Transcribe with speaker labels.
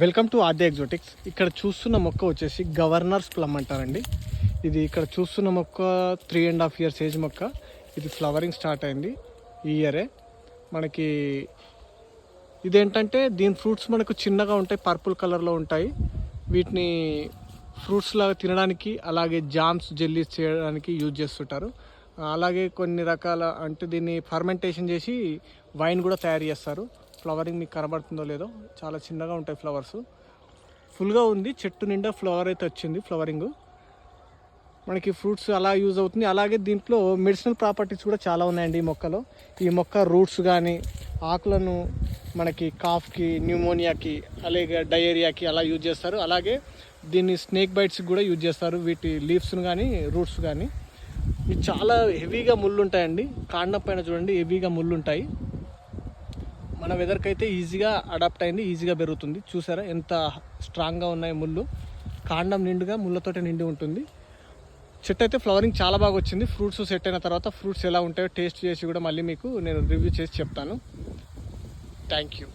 Speaker 1: Welcome to ఆద్య ఎగ్జోటిక్స్. ఇక్కడ చూస్తున్న మొక్క వచ్చేసి గవర్నర్స్ ప్లమ్ అంటారండి. ఇది ఇక్కడ చూస్తున్న మొక్క three and half years age మొక్క. ఇది ఫ్లవరింగ్ స్టార్ట్ అయింది ఈ ఇయరే మనకి ఇదేంటంటే దీని ఫ్రూట్స్ మనకు చిన్నగా ఉంటాయి పర్పుల్ కలర్లో ఉంటాయి. వీటిని ఫ్రూట్స్ లాగా తినడానికి అలాగే జామ్స్ జెల్లీస్ చేయడానికి యూజ్ చేస్తుంటారు. అలాగే కొన్ని రకాల అంటే దీన్ని ఫర్మెంటేషన్ చేసి వైన్ కూడా తయారు చేస్తారు. ఫ్లవరింగ్ మీకు కనబడుతుందో లేదో చాలా చిన్నగా ఉంటాయి ఫ్లవర్స్. ఫుల్గా ఉంది చెట్టు నిండా ఫ్లవర్ అయితే వచ్చింది ఫ్లవరింగ్. మనకి ఫ్రూట్స్ అలా యూజ్ అవుతుంది. అలాగే దీంట్లో మెడిసినల్ ప్రాపర్టీస్ కూడా చాలా ఉన్నాయండి ఈ మొక్కలో. ఈ మొక్క రూట్స్ కానీ ఆకులను మనకి కాఫ్కి న్యూమోనియాకి అలాగే డయేరియాకి అలా యూజ్ చేస్తారు. అలాగే దీన్ని స్నేక్ బైట్స్కి కూడా యూజ్ చేస్తారు. వీటి లీవ్స్ను కానీ రూట్స్ కానీ. ఇవి చాలా హెవీగా ముళ్ళు ఉంటాయండి. కాండం పైన చూడండి హెవీగా ముళ్ళు ఉంటాయి. మన వెదర్కి అయితే ఈజీగా అడాప్ట్ అయింది ఈజీగా పెరుగుతుంది. చూసారా ఎంత స్ట్రాంగ్గా ఉన్నాయి ముళ్ళు. కాండం నిండుగా ముళ్ళతోటి నిండి ఉంటుంది. చెట్టు అయితే ఫ్లవరింగ్ చాలా బాగా వచ్చింది. ఫ్రూట్స్ సెట్ అయిన తర్వాత ఫ్రూట్స్ ఎలా ఉంటాయో టేస్ట్ చేసి కూడా మళ్ళీ మీకు నేను రివ్యూ చేసి చెప్తాను. Thank you